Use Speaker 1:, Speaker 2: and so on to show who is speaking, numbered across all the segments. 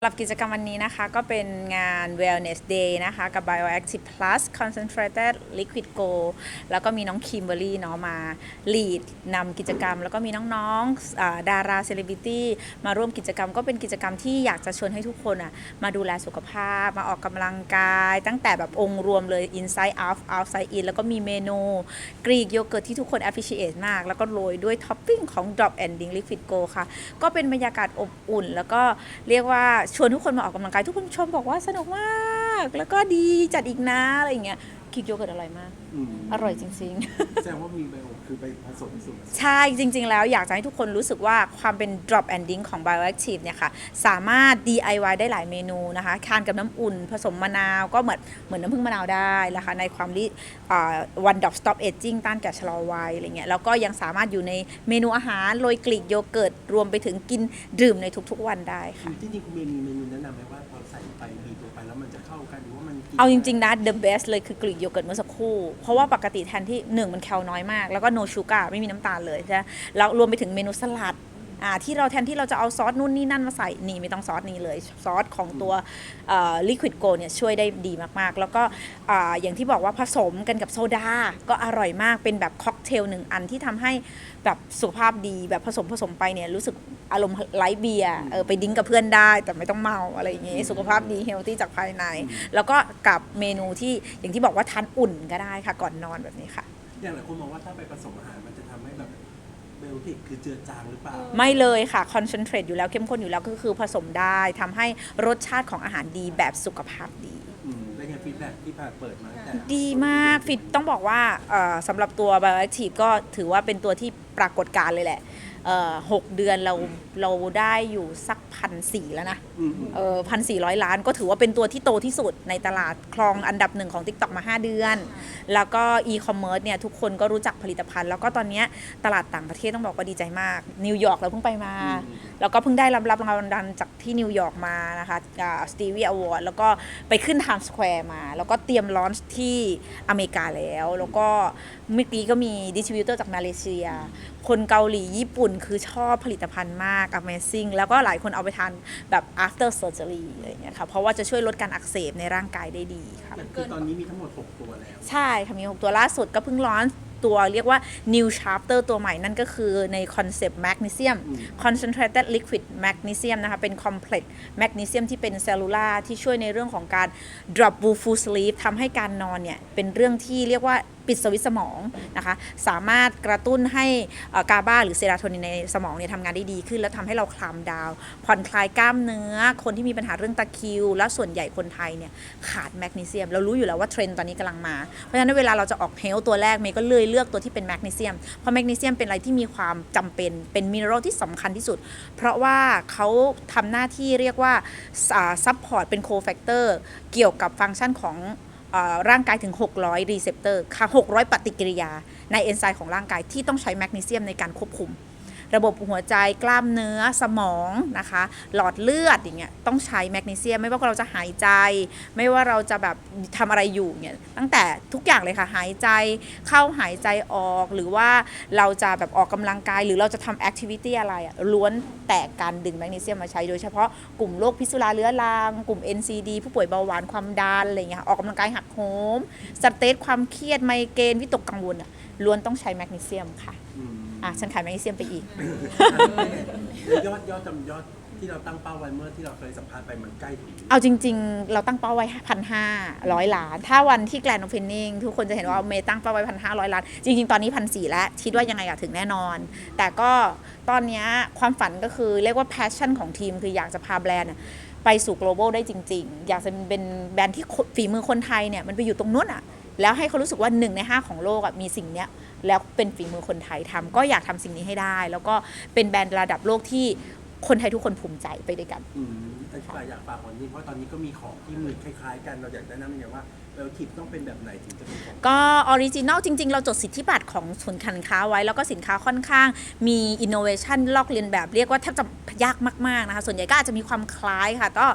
Speaker 1: สำหรับกิจกรรมวันนี้นะคะ ก็เป็นงาน Wellness Day นะคะ กับ Bioactive Plus Concentrated Liquid Go แล้วก็มีน้องคิมเบอรี่เนาะมา lead นำกิจกรรม แล้วก็มีน้องๆดาราเซเลบริตี้มาร่วมกิจกรรม ก็เป็นกิจกรรมที่อยากจะชวนให้ทุกคนอะมาดูแลสุขภาพ มาออกกำลังกาย ตั้งแต่แบบองค์รวมเลย inside out outside in แล้วก็มีเมนูกรีกโยเกิร์ตที่ทุกคน appreciate มาก แล้วก็โรยด้วยท็อปปิ้งของ Drop and Ding Liquid Go ค่ะ ก็เป็นบรรยากาศอบอุ่น แล้วก็เรียกว่าชวนทุกคนมาออกกำลังกายทุกคนชมบอกว่าสนุกมาก แล้วก็ดีจัดอีกนะอะไรอย่างเงี้ยคิดโยเกิร์ตอร่อยมาก
Speaker 2: ม
Speaker 1: อร่อยจริง ๆ
Speaker 2: แสดงว่ามีไบโอคือไปผสมสูตร
Speaker 1: ใช่จริง ๆ แล้วอยากจะให้ทุกคนรู้สึกว่าความเป็น drop and ding ของ bioactive เนี่ยค่ะสามารถ DIY ได้หลายเมนูนะคะทานกับน้ำอุ่น ผสมมะนาวก็เหมือนเหมือนน้ำผึ้งมะนาวได้นะคะในความรีอ่า one drop stop aging ต้านแก่ชะลอวัยอะไรเงี้ยแล้วก็ยังสามารถอยู่ในเมนูอาหารโรยกลีกโยเกิร์ตรวมไปถึงกินดื่มในทุกๆวันได้ค่ะ
Speaker 2: จริงๆคุณเมย์มีเมนูแนะนำไหมว่าพอใส่ไปบีบลงไปแล้วมันจะเข้ากันหรือว่ามันกิน
Speaker 1: เอาจริง ๆ นะ the best เลยคือกรีกโยเกิร์ตเมื่อสักครู่เพราะว่าปกติแทนที่1มันแคลน้อยมาก แล้วก็ no sugar ไม่มีน้ำตาลเลยใช่ไหมแล้วรวมไปถึงเมนูสลัดอ่าที่เราแทนที่เราจะเอาซอสนู่นนี่นั่นมาใส่นี่ไม่ต้องซอสนี้เลย ซอสของตัวลิควิดโกเนี่ยช่วยได้ดีมากๆ แล้วก็ออย่างที่บอกว่าผสมกันกับโซดา ก็อร่อยมากเป็นแบบค็อกเทลหนึ่งอันที่ทำให้แบบสุขภาพดีแบบผสมผสมไปเนี่ยรู้สึก อารมณ์ไลท์เบียร์เออไปดิ้งกับเพื่อนได้แต่ไม่ต้องเมาอะไรอย่างงี้สุขภาพดีเฮลตี้จากภายใน แล้วก็กับเมนูที่อย่างที่บอกว่าทานอุ่นก็ได้ค่ะก่อนนอนแบบนี้ค่ะ
Speaker 2: อย่างหลายคนมองว่าถ้าไปผสมอาหารมันจะทำให้แบบเบลติกคือเจือจางหรือเปล่า
Speaker 1: ไม่เลยค่ะคอนเซนเทรตอยู่แล้วเข้มข้นอยู่แล้วก็คือผสมได้ทำให้รสชาติของอาหารดีแบบสุขภาพดี
Speaker 2: อืมแล้วไงฟีดแบ็กที่ผ่านเปิดมาตั้งแต่
Speaker 1: ดีมากฟิตต้องบอกว่าเอ่อสำหรับตัว Bioactive ก็ถือว่าเป็นตัวที่ ปรากฏการณ์เลยแหละเอ่อหกเดือนเราเราได้อยู่สักพันสี่แล้วนะ
Speaker 2: อืมอืม
Speaker 1: เออพันสี่ร้อยล้านก็ถือว่าเป็นตัวที่โตที่สุดในตลาดครองอันดับหนึ่งของ TikTok มา 5 เดือน แล้วก็อีคอมเมิร์ซเนี่ยทุกคนก็รู้จักผลิตภัณฑ์ แล้วก็ตอนเนี้ยตลาดต่างประเทศต้องบอกว่าดีใจมาก นิวยอร์กเราเพิ่งไปมา แล้วก็เพิ่งได้รับรับรางวัลจากที่นิวยอร์กมานะคะสตีวีอวอร์ดแล้วก็ไปขึ้นไทม์สแควร์มา แล้วก็เตรียมลอนช์ที่อเมริกาแล้ว แล้วก็เมื่อกี้ก็มีดิสติบิวเตอร์จากมาเลเซียคนเกาหลีญี่ปุ่นคือชอบผลิตภัณฑ์มาก Amazing แล้วก็หลายคนเอาไปทานแบบ after surgery อะไรอย่างเงี้ยค่ะ เพราะว่าจะช่วยลดการอักเสบในร่างกายได้ดีค่ะ
Speaker 2: แต่คือตอนนี้มีทั้งหมด 6 ตัวแล้ว
Speaker 1: ใช่ค่ะมี 6 ตัวล่าสุดก็เพิ่งร้อนตัวเรียกว่า new chapter ตัวใหม่นั่นก็คือในคอนเซปต์ magnesium
Speaker 2: อืม
Speaker 1: concentrated liquid magnesium นะคะ เป็น complex magnesium ที่เป็นเซลลูลาที่ช่วยในเรื่องของการ drop full sleep ทำให้การนอนเนี่ย เป็นเรื่องที่เรียกว่า ปิดสวิตสมองนะคะ สามารถกระตุ้นให้กาบาหรือเซโรโทนินในสมองเนี่ยทำงานได้ดีขึ้น แล้วทำให้เราคลามดาว ผ่อนคลายกล้ามเนื้อ คนที่มีปัญหาเรื่องตะคิว และส่วนใหญ่คนไทยเนี่ยขาดแมกนีเซียม เรารู้อยู่แล้วว่าเทรนด์ตอนนี้กำลังมา เพราะฉะนั้นเวลาเราจะออกเฮลตัวแรกเมย์ก็เลยเลือกตัวที่เป็นแมกนีเซียม เพราะแมกนีเซียมเป็นอะไรที่มีความจำเป็น เป็นมินเนอรัลที่สำคัญที่สุด เพราะว่าเขาทำหน้าที่เรียกว่าซัพพอร์ตเป็นโคแฟกเตอร์เกี่ยวกับฟังก์ชันของ ร่างกายถึง 600รีเซพเตอร์ค่ะ600 ปฏิกิริยาในเอนไซม์ของร่างกายที่ต้องใช้แมกนีเซียมในการควบคุม ระบบหัวใจกล้ามเนื้อสมองนะคะ หลอดเลือดอย่างเงี้ยต้องใช้แมกนีเซียมไม่ว่าเราจะหายใจ ไม่ว่าเราจะแบบทำอะไรอยู่เนี่ยตั้งแต่ทุกอย่างเลยค่ะหายใจเข้าหายใจออกหรือว่าเราจะแบบออกกำลังกายหรือเราจะทำแอคทิวิตี้อะไรอะล้วนแต่การดึงแมกนีเซียมมาใช้โดยเฉพาะกลุ่มโรคพิษสุราเรื้อรัง กลุ่ม NCD ผู้ป่วยเบาหวานความดันอะไรเงี้ยออกกำลังกายหักโหมสเตทความเครียดไมเกรนวิตกกังวลอะล้วนต้องใช้แมกนีเซียมค่ะ
Speaker 2: อืม
Speaker 1: อะฉันขายแมกนีเซียมไปอีก
Speaker 2: แล้วยอดยอดจำยอดที่เราตั้งเป้าไว้เมื่อที่เราเคยสัมภาษณ์ไปมันใกล้ถึง
Speaker 1: เอาจริง ๆ เราตั้งเป้าไว้พันห้าร้อยล้าน ถ้าวันที่แกลนด์โอเพนนิ่งทุกคนจะเห็นว่าเมย์ตั้งเป้าไว้พันห้าร้อยล้าน จริง ๆ ตอนนี้พันสี่แล้วคิดว่ายังไงอะถึงแน่นอน แต่ก็ตอนเนี้ยความฝันก็คือเรียกว่า passion ของทีม คืออยากจะพาแบรนด์อะไปสู่ global ได้จริง ๆ อยากจะเป็นแบรนด์ที่คนฝีมือคนไทยเนี่ยมันไปอยู่ตรงนู้นอะแล้วให้เขารู้สึกว่าหนึ่งในห้าของโลกอะมีสิ่งเนี้ย แล้วเป็นฝีมือคนไทยทำก็อยากทำสิ่งนี้ให้ได้ แล้วก็เป็นแบรนด์ระดับโลกที่คนไทยทุกคนภูมิใจไปด้วยกัน
Speaker 2: อืมแต่ขอยากฝากวันนี้เพราะตอนนี้ก็มีของที่มือคล้าย ๆ กันเราอยากแนะนำอย่างว่า เบลทิปต้องเป็นแบบไหนถึงจะเป็นของ
Speaker 1: ก็ออริจินอลจริง ๆ เราจดสิทธิบัตรของศูนย์การค้าไว้ แล้วก็สินค้าค่อนข้างมีอินโนเวชันลอกเลียนแบบเรียกว่าแทบจะยากมาก ๆ นะคะ ส่วนใหญ่ก็อาจจะมีความคล้ายค่ะก็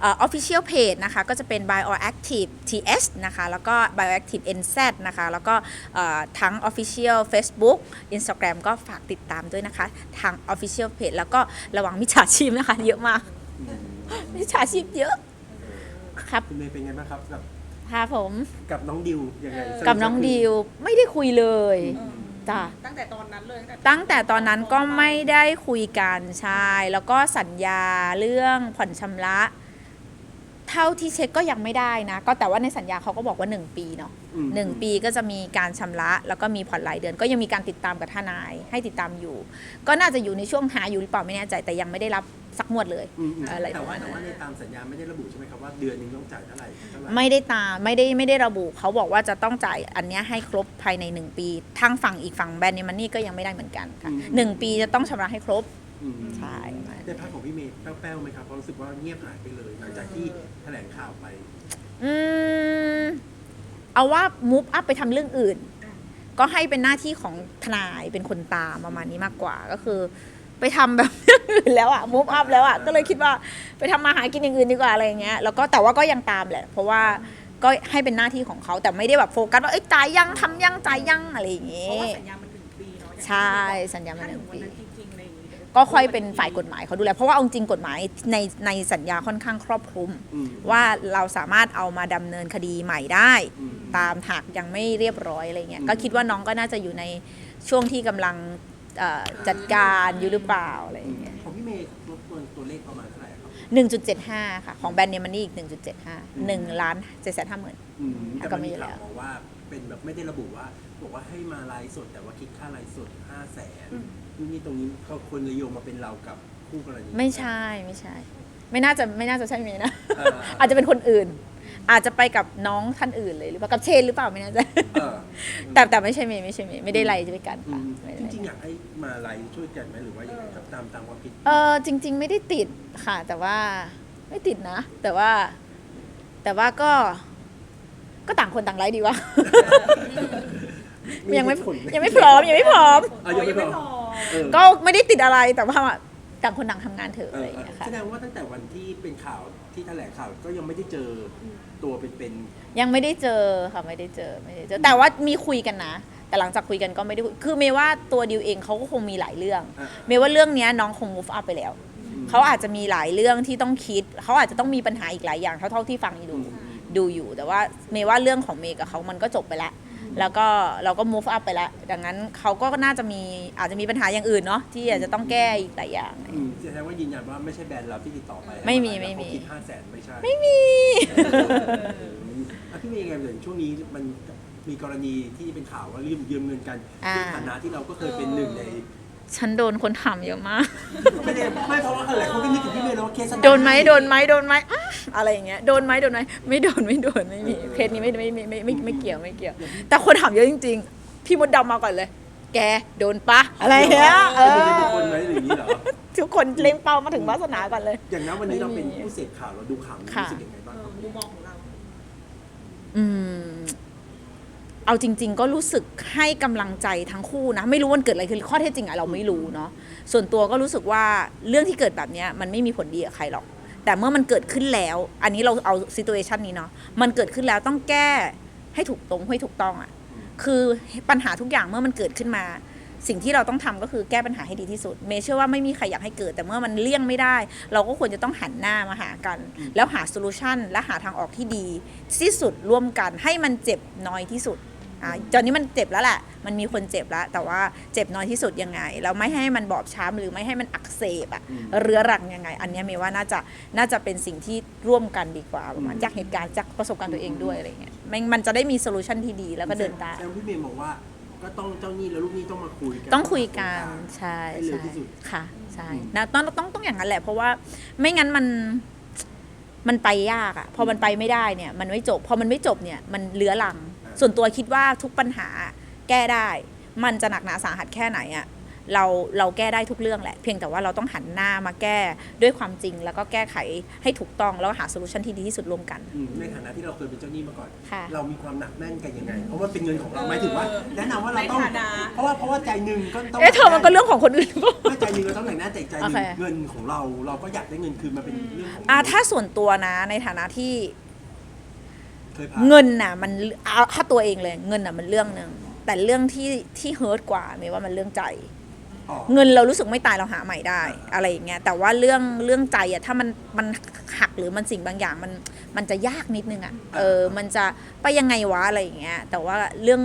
Speaker 1: เออฟฟิเชียลเพจนะคะ ก็จะเป็น bioactive ts นะคะ แล้วก็ bioactive nz นะคะ แล้วก็เอ่อทั้ง official facebook instagram ก็ฝากติดตามด้วยนะคะ ทาง official page แล้วก็ระวังมิจฉาชีพนะคะ เยอะมาก
Speaker 2: อืม
Speaker 1: มิจฉาชีพเยอะครับ
Speaker 2: คุณเมย์เป็นไงบ้างครับกับ
Speaker 1: ค่ะผม
Speaker 2: กับน้องดิวยังไง
Speaker 1: กับน้องดิวไม่ได้คุยเลยจ้ะ
Speaker 3: ตั้งแต่ตอนนั้นเลย
Speaker 1: ตั้งแต่ตอนนั้นก็ไม่ได้คุยกันใช่แล้วก็สัญญาเรื่องผ่อนชำระเท่าที่เช็คก็ยังไม่ได้นะ ก็แต่ว่าในสัญญาเขาก็บอกว่า 1 ปีเนาะ
Speaker 2: อืม
Speaker 1: หนึ่งปีก็จะมีการชำระ แล้วก็มีผ่อนรายเดือน ก็ยังมีการติดตามกับทนาย ให้ติดตามอยู่ ก็น่าจะอยู่ในช่วงหาอยู่หรือเปล่าไม่แน่ใจแต่ยังไม่ได้รับสักงวดเลย
Speaker 2: อืมอืม
Speaker 1: อะไร
Speaker 2: แต่ว่า
Speaker 1: ประมาณนั้น
Speaker 2: แต่ว่าในตามสัญญาไม่ได้ระบุใช่ไหมครับว่าเดือนหนึงต้องจ่ายเท่าไหร่เท่าไหร่
Speaker 1: ไม่ได้ตามไม่ได้ไม่ได้ระบุเขาบอกว่าจะต้องจ่ายอันเนี้ยให้ครบภายใน 1 ปีทางฝั่งอีกฝั่งแบรนด์เนมันนี่ก็ยังไม่ได้เหมือนกันค่ะหนึ่งปีจะต้องชำระให้ครบ
Speaker 2: อืม
Speaker 1: ใช่ประมาณ
Speaker 2: ในภาพของพี่เมย์แป้วๆไหมครับเพราะรู้สึกว่าเงียบหายไปเลย หลังจากที่แถลงข่าวไป
Speaker 1: อืมเอาว่า move up ไปทำเรื่องอื่น ก็ให้เป็นหน้าที่ของทนายเป็นคนตามประมาณนี้มากกว่าก็คือ ไปทำแบบ เรื่องอื่นแล้วอะ move up แล้วอะก็เลยคิดว่าไปทำมาหากินอย่างอื่นดีกว่าอะไรอย่างเงี้ยแล้วก็แต่ว่าก็ยังตามแหละ เพราะว่าก็ให้เป็นหน้าที่ของเขาแต่ไม่ได้แบบโฟกัสว่าเอ้ยจ่ายยังทำยังจ่ายยังอะไรอย่าง
Speaker 3: เพ
Speaker 1: เงี้
Speaker 3: ราะว่ายสัญญามันหนึ่งปีเนาะ
Speaker 1: ใช่ สัญญามันหนึ่งปี
Speaker 3: ถ้าถึวันนั้นจริงๆอะไรอย่างงี้ดี๋ยว
Speaker 1: ก็ค่อยเป็นฝ่ายกฎหมายเขาดูแลเพราะว่าเอาจริงกฎหมายในในสัญญาค่อนข้างครอบคลุม
Speaker 2: อืม
Speaker 1: ว่าเราสามารถเอามาดำเนินคดีใหม่ได้
Speaker 2: อืม
Speaker 1: ตามหากยังไม่เรียบร้อยอะไรเงี้ย
Speaker 2: อืม
Speaker 1: ก็คิดว่าน้องก็น่าจะอยู่ในช่วงที่กำลังเอ่อจัดการอยู่หรือเปล่าอะไรเงี้ย
Speaker 2: ของพี่เมย์รบกวนตัวเลขประมาณเท่าไหร่ครับ
Speaker 1: หนึ่งจุดเจ็ดห้าค่ะ ของแบรนด์เนมันนี่อีกหนึ่งจุดเจ็ดห้าหนึ่งล้านเจ็ดแสนห้าหมื่น
Speaker 2: อืมแต่
Speaker 1: ก็
Speaker 2: มัน
Speaker 1: ไม่
Speaker 2: มี
Speaker 1: เยอะแล้
Speaker 2: ข่าว
Speaker 1: ว
Speaker 2: มาว่าเป็นแบบไม่ได้ระบุว่าบอกว่าให้มาไลฟ์สดแต่ว่าคิดค่าไลฟ์สดห้าแสน นี่นี่ตรงนี้เขาคนเลยโยงมาเป็นเรากับคู่กรณี
Speaker 1: ไม่ใช่ไม่ใช่ ไม่น่าจะไม่น่าจะใช่เมย์นะ
Speaker 2: เออ
Speaker 1: อาจจะเป็นคนอื่น อาจจะไปกับน้องท่านอื่นเลยหรือเปล่ากับเชนหรือเปล่าไม่แน่ใจ
Speaker 2: เออ
Speaker 1: แต่แต่ไม่ใช่เมย์ไม่ใช่เมย์ไม่ได้ไล่ด้วยกัน
Speaker 2: อื
Speaker 1: ค่ะ
Speaker 2: ม
Speaker 1: ไม่ได้
Speaker 2: จ
Speaker 1: ไล่
Speaker 2: ริงๆอยากให้มาไลฟ์ช่วยกันไหมหรือว่ายังไงครับตามตามความคิด
Speaker 1: เออจริง ๆ ไม่ได้ติดค่ะ แต่ว่าไม่ติดนะ แต่ว่า แต่ว่าก็ ก็ต่างคนต่างไลฟ์ดีวะ ยังไม่
Speaker 2: เหตุผลห
Speaker 1: ยังไม่พร้อมยังไม่พร้อม
Speaker 2: อะยังไม่พอ เออ
Speaker 1: ก็ไม่ได้ติดอะไรแต่ว่าต่างคนต่างทำงานเถอะ
Speaker 2: เอ
Speaker 1: อะไร
Speaker 2: อ
Speaker 1: อย่าง
Speaker 2: เอ
Speaker 1: เงี้
Speaker 2: อย
Speaker 1: ค่ะ
Speaker 2: แสดงว่าตั้งแต่วันที่เป็นข่าวที่แถลงข่าวก็ยังไม่ได้เจอตัวเป็น
Speaker 1: ยังไม่ได้เจอค่ะไม่ได้เจอไม่ได้เจอ แต่ว่ามีคุยกันนะ แต่หลังจากคุยกันก็ไม่ได้คุยคือเมย์ว่าตัวดิวเองเขาก็คงมีหลายเรื่อง
Speaker 2: ๆอะ
Speaker 1: เมย์ว่าเรื่องเนี้ยน้องคง move up ไปแล้ว
Speaker 2: อืม
Speaker 1: เขาอาจจะมีหลายเรื่องที่ต้องคิด เขาอาจจะต้องมีปัญหาอีกหลายอย่างเท่าๆที่ฟังดู
Speaker 2: อืม
Speaker 1: ดูอยู่ แต่ว่าเมย์ว่าเรื่องของเมย์กับเขามันก็จบไปแล้ว แล้วก็เราก็ move up ไปแล้ว ดังนั้นเขาก็น่าจะมีอาจจะมีปัญหาอย่างอื่นเนาะที่อาจจะต้องแก้อีกหลายอย่าง
Speaker 2: อืมแสดงว่ายืนยันว่าไม่ใช่แบรนด์เราที่ติดต่อไป
Speaker 1: ไม่มี
Speaker 2: แล้ว
Speaker 1: ไม่มี
Speaker 2: เขาคิดห้าแสนไม่ใช่
Speaker 1: ไม่มี
Speaker 2: อะพี่เมย์ยังไงเหมือนช่วงนี้มันมีกรณีที่เป็นข่าวว่ายืมยืมเงินกัน
Speaker 1: อ่า
Speaker 2: ในฐานะที่เราก็เคยเป็นหนึ่งใน
Speaker 1: ฉันโดนคนถามเยอะมาก
Speaker 2: ไม่ได้ไม่เพราะว่าหลายคนก็นึกถึงพี่เมย์แล้วว่าเคส
Speaker 1: โดนไหมโดนไหมโดนไหมอื้ออะไรอย่างเงี้ยโดนไหมโดนไหมไม่โดนไม่โดนไม่มีเคสนี้ไม่ไม่ไม่ไม่ไม่ไม่เกี่ยวไม่เกี่ยว แต่คนถามเยอะจริง ๆ พี่มดดำมาก่อนเลย แกโดนปะอะไรเงี้ยเอ
Speaker 2: จะมี
Speaker 1: อ
Speaker 2: ทุกคนไหมหรืออย่างนี้เหรอ
Speaker 1: ทุกคนเล็งเป้ามาถึงวาสนาก่อนเลย
Speaker 2: อย่างนั้นวันนี้เราเป็น
Speaker 1: ไม่มี
Speaker 2: ผู้เสพข่าวเราดูข่าวนี้
Speaker 1: ค่ะ
Speaker 2: รู้สึกยังไงบ้าง
Speaker 3: เอ
Speaker 2: ค
Speaker 3: อ
Speaker 2: รับ
Speaker 3: มุมมองของเรา
Speaker 1: อืม เอาจริง ๆ ก็รู้สึกให้กำลังใจทั้งคู่นะ ไม่รู้วันเกิดอะไรคือข้อเท็จจริงอะเราไม่รู้เนาะส่วนตัวก็รู้สึกว่าเรื่องที่เกิดแบบนี้มันไม่มีผลดีกับใครหรอก แต่เมื่อมันเกิดขึ้นแล้ว อันนี้เราเอาซิ t u เ t ชันนี้เนาะมันเกิดขึ้นแล้วต้องแก้ให้ถูกตรงให้ถูกต้องอะคือปัญหาทุกอย่างเมื่อมันเกิดขึ้นมา สิ่งที่เราต้องทำก็คือแก้ปัญหาให้ดีที่สุด เมย์เชื่อว่าไม่มีใครอยากให้เกิด แต่เมื่อมันเลี่ยงไม่ได้ เราก็ควรจะต้องหันหน้ามาหากัน แล้วหาโซลูชันและหาทางออกที่ดีที่สุดร่วมกันให้มันเจ็บน้อยที่สุด อ่าตอนนี้มันเจ็บแล้วแหละมันมีคนเจ็บแล้ว แต่ว่าเจ็บน้อยที่สุดยังไงเราไม่ให้มันบอบช้ำหรือไม่ให้มันอักเสบอะเรื้อรังยังไง อันเนี้ยเมย์ว่าน่าจะน่าจะเป็นสิ่งที่ร่วมกันดีกว่าประมาณจากเหตุการณ์จากประสบการณ์ตัวเองด้วยอะไรเงี้ยมันมันจะได้มีโซลูชันที่ดีแล้วก็เดินตาม
Speaker 2: แสดงว่าพี่เมย์บอกว่าก็ต้องเจ้าหนี้และลูกหนี้ต้องมาคุยกัน
Speaker 1: ต้องคุยกันใช่
Speaker 2: ให้เร็ว
Speaker 1: ใช่
Speaker 2: ที่สุด
Speaker 1: ค่ะใช่
Speaker 2: อืม
Speaker 1: นะต้องต้องต้องอย่างนั้นแหละ เพราะว่าไม่งั้นมันมันไปยากอะพอมันไปไม่ได้เนี่ย มันไม่จบ พอมันไม่จบเนี่ย มันเลื้อรัง ส่วนตัวคิดว่าทุกปัญหาแก้ได้ มันจะหนักหนาสาหัสแค่ไหนอะเราเราแก้ได้ทุกเรื่องแหละ เพียงแต่ว่าเราต้องหันหน้ามาแก้ด้วยความจริง แล้วก็แก้ไขให้ถูกต้องแล้วก็หาโซลูชันที่ดีที่สุดร่วมกัน
Speaker 2: อืมในฐานะที่เราเคยเป็นเจ้าหนี้มาก่อน
Speaker 1: ค่ะ
Speaker 2: เรามีความหนักแน่นกันยังไง เพราะว่าเป็นเงินของเราหมายถึงว่าแนะนำว่าเราต้อง
Speaker 3: ในฐานะ
Speaker 2: เพราะว่าเพราะว่าใจหนึ่งก็ต้อง
Speaker 1: เอ๊ะเธอมันก็เรื่องของคนอื่นปะ
Speaker 2: ไม่ใจหนึ่งเราต้องหนักแน่นแต่อีกใจหนึ่ง
Speaker 1: โอเค
Speaker 2: เงินของเราเราก็อยากได้เงินคืนมาเป็นเรื่องของ
Speaker 1: อ่าถ้าส่วนตัวนะในฐานะที่
Speaker 2: เคยผ่าน
Speaker 1: เงินน่ะมันเอาถ้าตัวเองเลย เงินน่ะมันเรื่องหนึ่งแต่เรื่องที่ที่เฮิร์ตกว่าเมย์ว่ามันเรื่องใจ
Speaker 2: อ๋อ
Speaker 1: เงินเรารู้สึกไม่ตายเราหาใหม่ได้ อะไรอย่างเงี้ยแต่ว่าเรื่องเรื่องใจอะถ้ามันมันหักหรือมันสิ่งบางอย่างมันมันจะยากนิดนึงอะเออมันจะไปยังไงวะอะไรอย่างเงี้ยแต่ว่าเรื่อง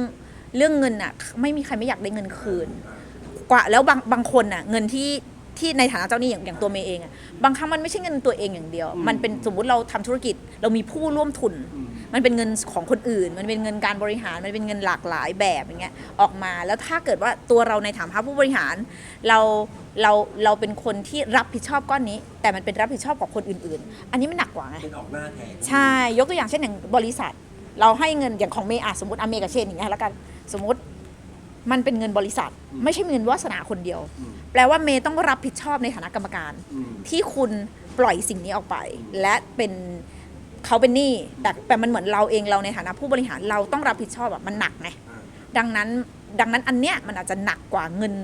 Speaker 1: เรื่องเงินอะไม่มีใครไม่อยากได้เงินคืน กว่าแล้วบางบางคนน่ะเงินที่ที่ในฐานะเจ้าหนี้อย่างอย่างตัวเมย์เองอะบางครั้งมันไม่ใช่เงินตัวเองอย่างเดียว
Speaker 2: อืม
Speaker 1: มันเป็นสมมุติเราทำธุรกิจเรามีผู้ร่วมทุน
Speaker 2: อื ม
Speaker 1: มันเป็นเงินของคนอื่น มันเป็นเงินการบริหาร มันเป็นเงินหลากหลายแบบอย่างเงี้ยออกมา แล้วถ้าเกิดว่าตัวเราในฐานะผู้บริหาร เราเราเราเป็นคนที่รับผิดชอบก้อนนี้ แต่มันเป็นรับผิดชอบกับคนอื่น ๆ อันนี้มันหนักกว่าไง
Speaker 2: เป็นออกหน้าแทน
Speaker 1: ใช่ยกตัวอย่างเช่นอย่างบริษัท เราให้เงินอย่างของเมย์อะสมมติอเมย์กับเชนอย่างเงี้ยแล้วกันสมมติมันเป็นเงินบริษัท ไม่ใช่เงินวาสนาคนเดียว
Speaker 2: อืม
Speaker 1: แปลว่าเมย์ต้องรับผิดชอบในฐานะกรรมการ
Speaker 2: อืม
Speaker 1: ที่คุณปล่อยสิ่งนี้ออกไป และเป็น เขาเป็นหนี้แต่แต่มันเหมือนเราเองเราในฐานะผู้บริหารเราต้องรับผิดชอบแบบมันหนักไง
Speaker 2: อ่า
Speaker 1: ดังนั้นดังนั้นอันเนี้ยมันอาจจะหนักกว่าเงิน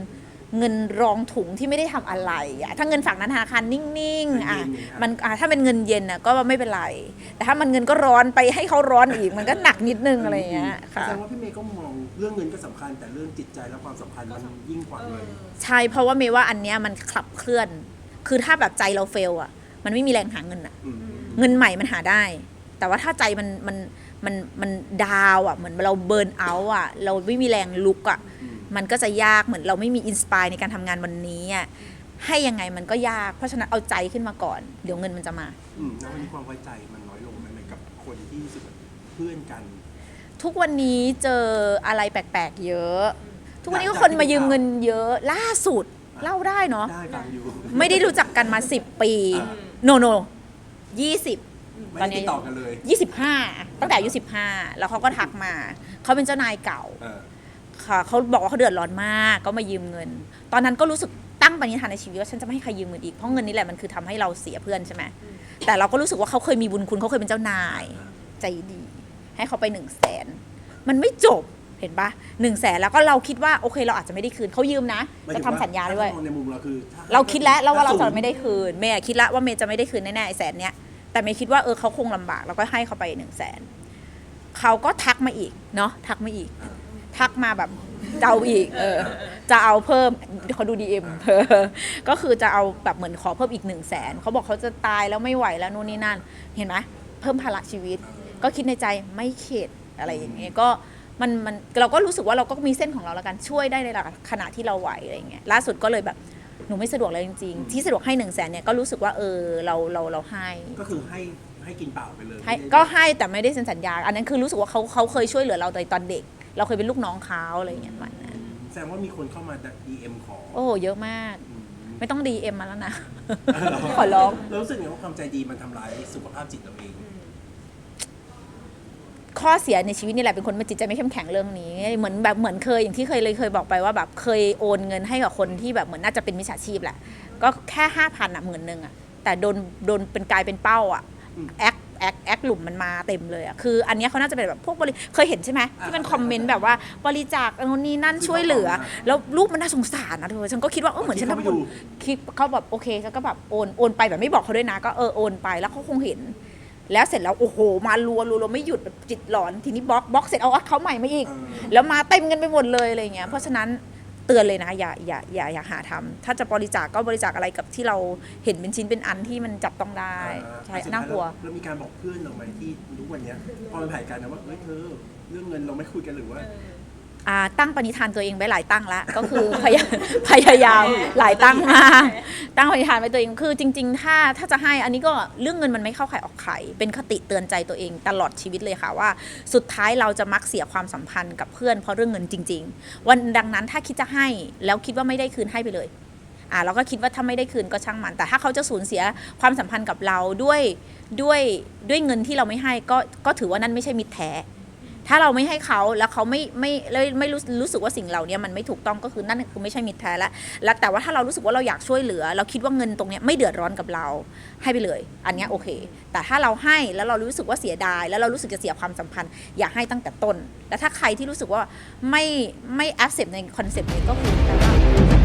Speaker 1: เงินรองถุงที่ไม่ได้ทำอะไรอะถ้าเงินฝากนั้นธนาคารนิ่งๆอะมันอะถ้าเป็นเงินเย็นอะก็ไม่เป็นไร แต่ถ้ามันเงินก็ร้อนไปให้เขาร้อนอีกมันก็หนักนิดนึงอะไรอย่างเงี้ยค่ะ
Speaker 2: แสดงว่าพี่เมย์ก็มองเรื่องเงินก็สำคัญ แต่เรื่องจิตใจและความสัมพันธ์มันยิ่งกว่าเงิน
Speaker 1: ใช่เพราะว่าเมย์ว่าอันเนี้ยมันขับเคลื่อน คือถ้าแบบใจเราเฟลอะ มันไม่มีแรงหาเงินอะ
Speaker 2: อืม
Speaker 1: เงินใหม่มันหาได้ แต่ว่าถ้าใจมันมันมันมันดาวอะเหมือนเราเบิร์นเอาท์อะ เราไม่มีแรงลุกอะ
Speaker 2: อืม
Speaker 1: มันก็จะยากเหมือนเราไม่มีอินสปายในการทำงานวันนี้อะให้ยังไงมันก็ยากเพราะฉะนั้นเอาใจขึ้นมาก่อน เดี๋ยวเงินมันจะมา
Speaker 2: อืมแล้ววันนี้ความไว้ใจมันน้อยลงไหมกับคนที่รู้สึกแบบเพื่อนกัน
Speaker 1: ทุกวันนี้เจออะไรแปลกๆ เยอะ ทุกวันนี้ก็คนมายืมเงินเยอะล่าสุดเล่าได้เนาะ
Speaker 2: ได้ฟังอยู่
Speaker 1: ไม่ได้รู้จักกันมาสิบปี
Speaker 2: อ่า
Speaker 1: โนโน ยี่สิบ
Speaker 2: ไม่ได้ติดต่อกันเลย
Speaker 1: 25 ตั้งแต่อายุ15 แล้วเขาก็ทักมา เขาเป็นเจ้านายเก่า
Speaker 2: เออ
Speaker 1: ค่ะเขาบอกว่าเขาเดือดร้อนมากก็มายืมเงิน ตอนนั้นก็รู้สึกตั้งปณิธานในชีวิตว่าฉันจะไม่ให้ใครยืมเงินอีกเพราะเงินนี่แหละมันคือทำให้เราเสียเพื่อนใช่ไหมแต่เราก็รู้สึกว่าเขาเคยมีบุญคุณเขาเคยเป็นเจ้านาย ใจดี ให้เขาไปหนึ่งแสนมันไม่จบ เห็นปะหนึ่งแสนแล้วก็เราคิดว่าโอเคเราอาจจะไม่ได้คืนเขายืมนะ
Speaker 2: หมาย
Speaker 1: จะ
Speaker 2: ถึง
Speaker 1: ทำสัญญาด้วย
Speaker 2: ถ้มองในมุมเราคือถ้
Speaker 1: เราคิดแล้วเราว่าเรา
Speaker 2: ถ้
Speaker 1: จะ
Speaker 2: สูง
Speaker 1: ไม่ได้คืนเมย์อะคิดแล้วว่าเมย์จะไม่ได้คืนแน่ๆไอ้แสนเนี้ยแต่เมย์คิดว่าเออเขาคงลำบากเราก็ให้เขาไปหนึ่งแสนเขาก็ทักมาอีกเนาะทักมาอีก ทักมาแบบจะเอาอีกเออจะเอาเพิ่มเขาดูดีเอ็มก็คือจะเอาแบบเหมือนขอเพิ่มอีกหนึ่งแสนเขาบอกเขาจะตายแล้วไม่ไหวแล้วนู่นนี่นั่น เห็นไหมเพิ่มภาระชีวิต ก็คิดในใจไม่เข็ดอะไรอย่างเงี้ยก็ มันมันเราก็รู้สึกว่าเราก็มีเส้นของเราแล้วกันช่วยได้ในขณะที่เราไหวอะไรอย่างเงี้ยล่าสุดก็เลยแบบหนูไม่สะดวกเลยจริงๆ ที่สะดวกให้หนึ่งแสนเนี่ยก็รู้สึกว่าเออเราเราเราให้
Speaker 2: ก็คือให้ให้กินเปล่าไปเลย
Speaker 1: ให้
Speaker 2: ไม่ได้
Speaker 1: ก็ให้แต่ไม่ได้เซ็นสัญญา อันนั้นคือรู้สึกว่าเขาเขาเคยช่วยเหลือเราตอนเด็ก เราเคยเป็นลูกน้องเขาอะไรอย่างเงี้ยประมันนั้น
Speaker 2: แสดงว่ามีคนเข้ามา DM ขอ
Speaker 1: โอ้โหเยอะมาก
Speaker 2: อืม
Speaker 1: ไม่ต้องดีเอ็มมาแล้วนะ
Speaker 2: เออ
Speaker 1: ขอร้อง
Speaker 2: เรารู้สึกไงว่าความใจดีมันทำร้ายสุขภาพจิตเราเอง
Speaker 1: ข้อเสียในชีวิตนี่แหละเป็นคนมันจิตใจไม่เข้มแข็งเรื่องนี้ เหมือนแบบเหมือนเคยอย่างที่เคยเลยเคยบอกไปว่าแบบเคยโอนเงินให้กับคนที่แบบเหมือนน่าจะเป็นมิจฉาชีพแหละ ก็แค่ห้าพันอะหมื่นหนึ่งอะแต่โดนโดนเป็นกลายเป็นเป้าอะแอคแอคแอคหลุมมันมาเต็มเลยอะคืออันนี้เขาน่าจะเป็นแบบพวกบริเคยเห็นใช่ไหมที่เป็นคอมเมนต์แบบว่าบริจาคโน่นนี่นั่นช่วยเหลือ แล้วรูปมันน่าสงสารนะเธอฉันก็คิดว่าเออเหมือนฉันทำบุญ
Speaker 2: ดู
Speaker 1: คลิปเขาแบบโอเคฉันก็แบบโอนโอนไปแบบไม่บอกเขาด้วยนะ ก็เออโอนไปแล้วเขาคงเห็น แล้วเสร็จแล้วโอ้โห มารัวรัวรัวไม่หยุดแบบจิตหลอนทีนี้บล็อกบล็อกเสร็จเอาเขาใหม่มาอีก
Speaker 2: เออ
Speaker 1: แล้วมาเต็มกันไปหมดเลยอะไรเงี้ยเพราะฉะนั้นเตือนเลยนะอย่าอย่าอย่าอย่าหาทำถ้าจะบริจาคก็บริจาคอะไรกับที่เราเห็นเป็นชิ้นเป็นอันที่มันจับต้องได้ใช่
Speaker 2: สุดท้ย
Speaker 1: น่ากลัว
Speaker 2: เรามีการบอกเพื่อนเราไหมที่รู้วันเนี้ยพอมันผ่านกันนะว่าเฮ้ยเธอเรื่องเงินเราไม่คุยกันหรือว่า
Speaker 1: อ่าตั้งปณิธานตัวเองไว้หลายตั้งละก็คือพยายามพยายามหลายตั้งมากตั้งปณิธานไว้ตัวเองคือจริง ๆ ถ้าถ้าจะให้อันนี้ก็เรื่องเงินมันไม่เข้าใครออกใครเป็นคติเตือนใจตัวเองตลอดชีวิตเลยค่ะว่า สุดท้ายเราจะมักเสียความสัมพันธ์กับเพื่อนเพราะเรื่องเงินจริง ๆ วันดังนั้นถ้าคิดจะให้แล้วคิดว่าไม่ได้คืนให้ไปเลยอ่าเราก็คิดว่าถ้าไม่ได้คืนก็ช่างมัน แต่ถ้าเขาจะสูญเสียความสัมพันธ์กับเราด้วยด้วยด้วยเงินที่เราไม่ให้ก็ก็ถือว่านั่นไม่ใช่มิตรแท้ ถ้าเราไม่ให้เขาแล้วเขาไม่ไม่ไม่ไม่รู้รู้สึกว่าสิ่งเหล่านี้มันไม่ถูกต้องก็คือนั่นคือไม่ใช่มิตรแท้ล้วแล้วแต่ว่าถ้าเรารู้สึกว่าเราอยากช่วยเหลือ เราคิดว่าเงินตรงเนี้ยไม่เดือดร้อนกับเราให้ไปเลย อันนี้โอเค แต่ถ้าเราให้แล้วเรารู้สึกว่าเสียดาย แล้วเรารู้สึกจะเสียความสัมพันธ์ อย่าให้ตั้งแต่ต้น แล้วถ้าใครที่รู้สึกว่าไม่ไม่แอ c เซปในคอนเซปต์นี้ก็คือแปลว่า